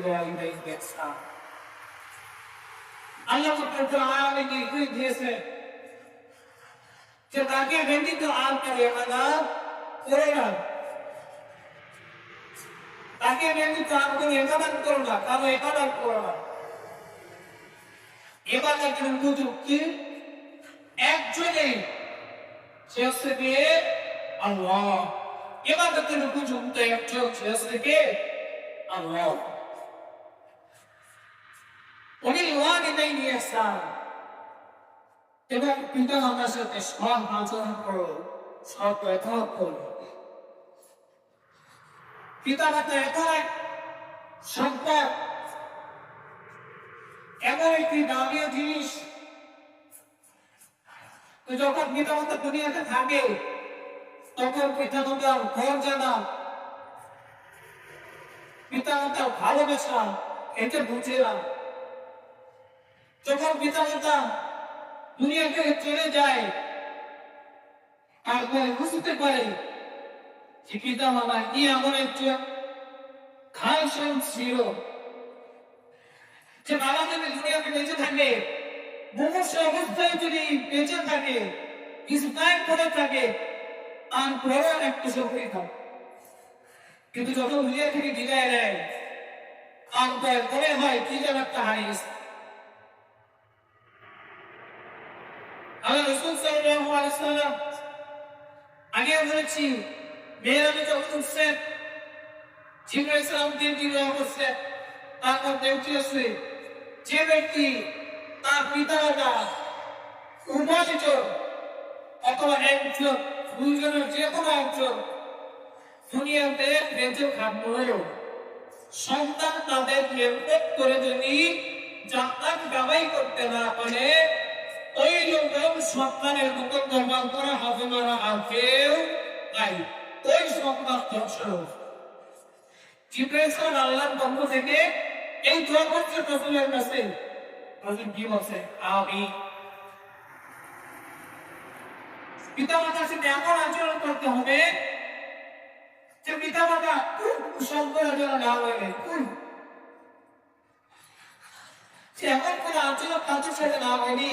going, they get stopped. আল্লাহ রব্বুল আলামিন নির্দেশ দিয়েছে যে তাকে ভেন্দি তো আর করে আদাব করে না তাকে ভেন্দি তো আর করে একাদান করো না কারও একাদান করো না এবার একজন মুযুক্তি একজনেই সে হচ্ছে কে আল্লাহ এবার একজন মুযুক্তি একজন সে হচ্ছে কে আল্লাহ এবং পিতা মাতার সাথে সৎ আচরণ করো সৎ ব্যবহার করো পিতা মাতা একাই সম্পদ এমন একটি দামীয় জিনিস। তো যখন পিতা মাতা দুনিয়াতে থাকে, তখন পিতা মাতার ঘর জানা পিতা মাতার ভালোবাসা এটা বুঝলাম যখন পিতা মাতা দুনিয়া থেকে চলে যায়, তারপরে বুঝতে পারে যে পিতা মাতা কি এমন একজন খাইশন ছিল, যে বাবা যদি দুনিয়াতে বেঁচে থাকে মুমূর্ষ অবস্থায় যদি বেঁচে থাকে ইসমাইল করে থাকে আর তারপরেও একটু সফরি থাকে। কিন্তু যখন দুনিয়া থেকে বিদায় নেয়, তারপর মনে হয় কি যেন একটা হারিয়েছে। আমার রসুল সাল্লাল্লাহু আলাইহি সাল্লাম আগে বলেছি মেয়েরাবে যখন উঠছেন জিব্রাইল সালাম দিন দিন করছেন তারপর দেউটি আছে, যে ব্যক্তি তার পিতা মাতা উপার্জিত অথবা একজন, দুইজনের যে কোনো একজন দুনিয়াতে বেঁচে থাকলেও সন্তান তাদের নিয়ন্ত্রণ করে যদি জান্নাত কামাই করতে না পারে ওই লোকের সন্তানের মতো প্রমাণ করা হবে না আর কেউ নাই। ওই সন্তান ধ্বংস জিব্রাইল আল্লাহর পক্ষ থেকে এই দোয়া করছে রসুলের কাছে। রসুল কি বলছে? আমি। পিতা মাতার সাথে এমন আচরণ করতে হবে যে পিতা মাতা সম্পর্ক যেন না লাগে যে এমন কোন আচরণ তাদের সাথে না হয়নি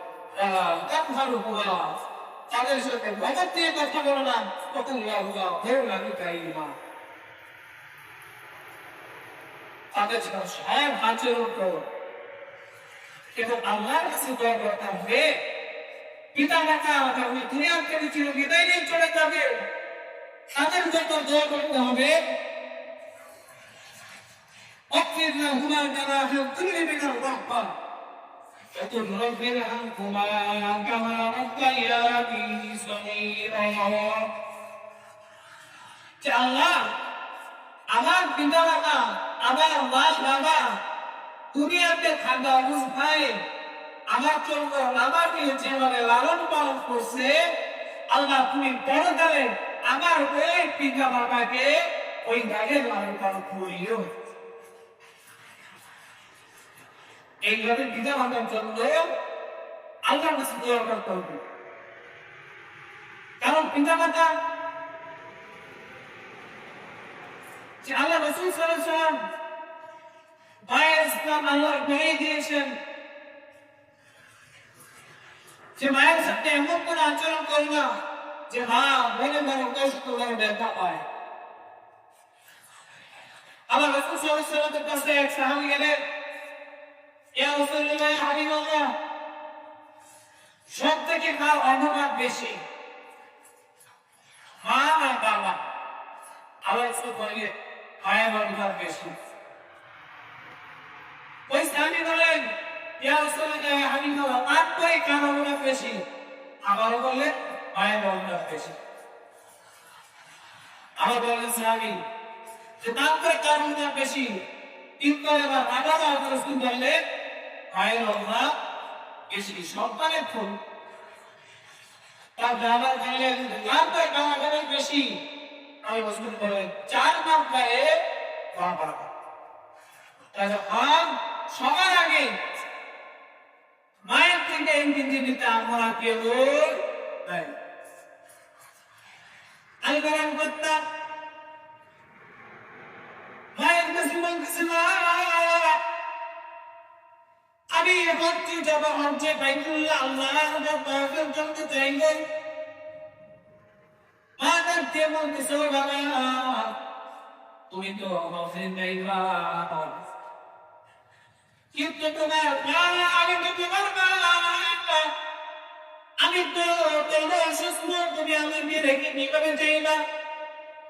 ব্যবহার উপরা তাদের সাথে মেজার দিয়ে দেখা গেল না তখন লাগুলা হেউ লাগি তাই মা তাদের ছিল সাহেব হাজের উপর এবং আল্লাহর কাছে দোয়া করতে হবে পিতা মাতা তাহলে দুনিয়ার থেকে ছিল বিদায় নিয়ে চলে যাবে তাদের যত দোয়া করতে হবে الرحمة وقل رب ارحمهما كما ربياني صغيرا যে আল্লাহ আমার পিতা মাতা আমার মা বাবা দুনিয়াতে থাকা অবস্থায় আমার জন্য আমাকে যেভাবে লালন পালন করছে আল্লাহ তুমি পরকালে আমার ওই পিতা বাবাকে ওই গাড়ি লালন পালন করিও এইভাবে পিতা মাতার জন্য আল্লাহর কাছে দোয়া করতে হবে কারণ পিতা মাতা যে আল্লাহ রসুল সাল্লাম মায়ের ইসলাম আল্লাহ হয়ে দিয়েছেন, যে মায়ের সাথে এমন কোন আচরণ করো না যে মা মনে মনে কষ্ট করে ব্যথা পায় আল্লাহ রসুল সাল্লামের কাছে এক সাহাবি গেলেন সব থেকে কার অভাব বেশি? মা না বাবা আল্লাহ রসুল বলে মায়ের অভাব বেশি। ওই সাহাবি বলেন রাসূলুল্লাহ হাবিবাল্লাহ আপনারই কার অভাব বেশি? আবারও বললেন মায়ের অভাব বেশি। আবার বললেন সাহাবি যে তারপরে কারণটা বেশি। তিনবার বা আবার রসুল বললে ভাইয়ের অভাব বেশি সন্তানের ফুল। তার ব্যবহার করলে নামটা ব্যবহার বেশি। আমি রসুল বলেন চার নাম গায়ে বাবা তাহলে আম সবার আগে মায়ের থেকে ইঞ্জিন দিতে আমরা কেউ নাই আমি গরম করতাম। মায়ের কাছে বলতেছে না আমি হচ্ছে যাব বাবা, তুমি তো কিন্তু তোমার আমি তো তোমার আমি তো তোমার তুমি রেখে নিভাবে চাই না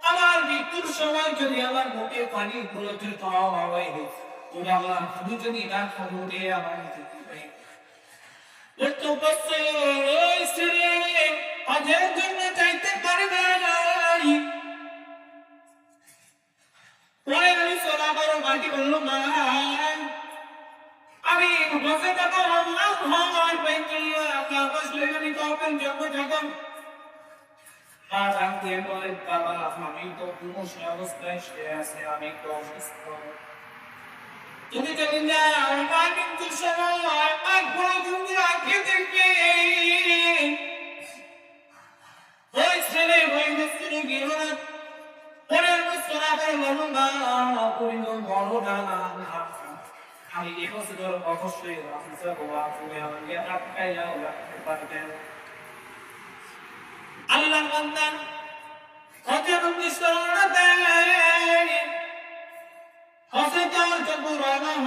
আমার মৃত্যুর সময় যদি আমার মুখে পানি প্রলোচিত হয় তুমি আমার শুধু যদি না খবরে আমার ওই ছেলে অজের জন্য চাইতে পারবে আমি সোনা বড় মাটি বলল, মা, আমি বসে থাকো, আল্লাহ আমার বাইতুল্লাহ বসলে আমি তখন যখন যখন মা ডাকতে বলে, বাবা, আমি তো বিমুষ অবস্থায় সে আছে, আমি তো অসুস্থ তুমি চলে যাও আমার কিন্তু সময় আমার বড় তুমি আগে দেখবে। ওই ছেলে, ওই মিস্ত্রি গেল না পরের বছর আবার বলো না, করিল বড় না আমি এবছর অবশ্যই বাবা রাখতে পারবেন আল্লাহ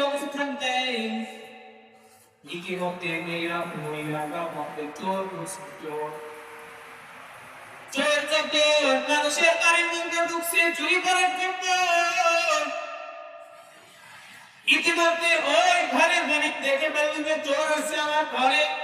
অবস্থান দেয় ইতিমধ্যে চোর চোর চোর চোর মানুষের বাড়ির মধ্যে ঢুকছে চুরি করার জন্য। ইতিমধ্যে ওই ঘরের দেখে ফেলল যে চোর আছে আমার ঘরে।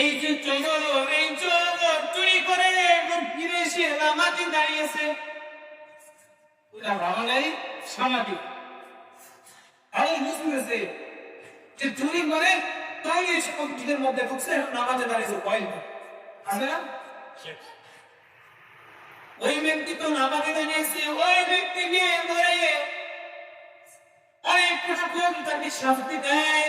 এই যে চোর এই চোর চুরি করে ফিরে এসে নামাজে দাঁড়িয়েছে। ওটা নাই সামাজিক বুঝতেছে যে চুরি করে তাই এসে মসজিদের মধ্যে ঢুকছে, এখন নামাজে দাঁড়িয়েছে আছে না? ওই ব্যক্তি তো নামাজে দাঁড়িয়েছে, ওই ব্যক্তিকে মরে। অনেক রকম তাকে শাস্তি দেয়।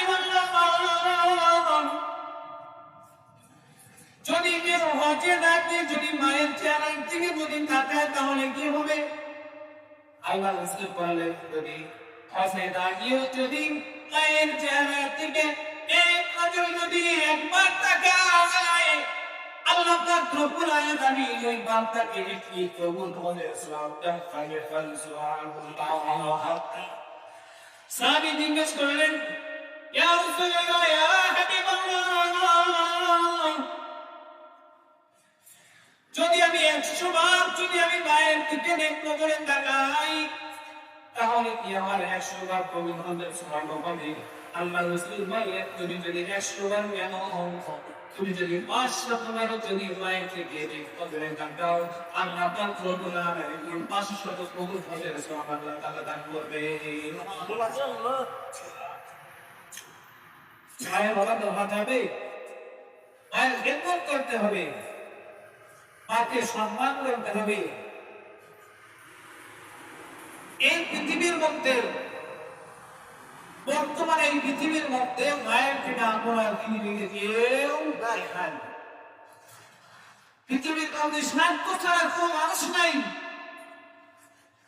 যদি কেউ হজে ডাকে যদি মায়ের চেহারার দিকে যদি তাকায় তাহলে কি হবে? আল্লাহ রসুল বললেন, যদি হজে দাঁড়িয়েও যদি মায়ের চেহারার দিকে এক নজর যদি একবার তাকায় আল্লাহ পাক রব্বুল আলামিন ওই বান্দাকে কি কবুল করে? সালামটা খাইয়ে ফেল সুবহানাল্লাহ সাহাবী জিজ্ঞেস করলেন যদি আমি একশো বার, যদি আমি মায়ের দিকে দেখব করে তাকাই, তাহলে কি আমার একশো বার কবি মহাদের সম্ভব হবে আল্লাহ রসুল মায়ের তুমি যদি একশো বার কেন তুমি যদি পাঁচশো বারও যদি মায়ের থেকে দেখব করে তাকাও, আল্লাহ রব্বুল আলামিন পাঁচশো শত কবুল হবে। সুবহানাল্লাহ, তাআলা দান করবে মায়ের তো হতে হবে মায়ের খেদমত করতে হবে। মাকে সম্মান করতে হবে। এই পৃথিবীর মধ্যে, বর্তমানে এই পৃথিবীর মধ্যে মায়ের কিনা আমরা পৃথিবীকে কেউ পৃথিবীর কাউকে স্বার্থ ছাড়া কোনো মানুষ নাই।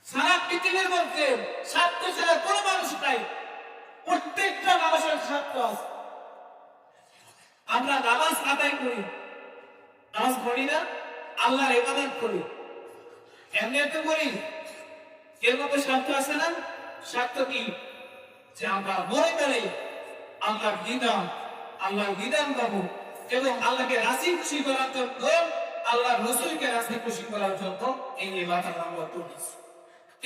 সারা পৃথিবীর মধ্যে স্বার্থ ছাড়া কোনো মানুষ নাই। প্রত্যেকটা মানুষের স্বার্থ আছে। আমরা নামাজ আদায় করি। নামাজ পড়ি না, আল্লাহর ইবাদত করি। এমনি তো করি। এর মধ্যে স্বার্থ আছে না? স্বার্থ কি? যে আমরা মনে করে আল্লাহর বিধান আল্লাহর বিধান পাবো এবং আল্লাহকে রাজি খুশি করার জন্য আল্লাহ রসুলকে রাজি খুশি করার জন্য এই ইবাদত আমরা করি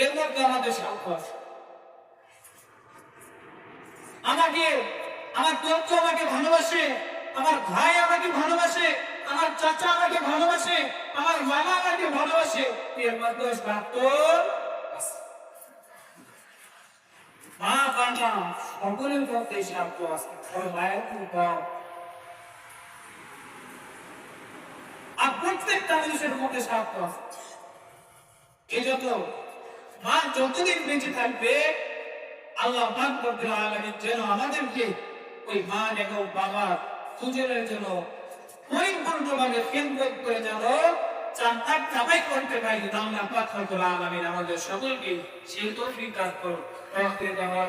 এর মধ্যে আমাদের স্বার্থ আছে। আমাকে, আমার তথ্য আমাকে ভালোবাসে। আমার ভাই আমাকে ভালোবাসে, আমার চাচা আমাকে ভালোবাসে, আমার মামা আমাকে ভালোবাসে। এর মধ্যে স্বার্থ মা, বাবা, সকলের মধ্যে স্বার্থ আছে। মায়ের উপর আর মা যতদিন বেঁচে থাকবে, আল্লাহ যেন আমাদেরকে ওই মা এবং বাবার সুজনের জন্য পরিপূর্ণভাবে কেন্দ্র করে যেন চান্তাক কামাই আমাদের সকলকে সেই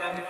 আমি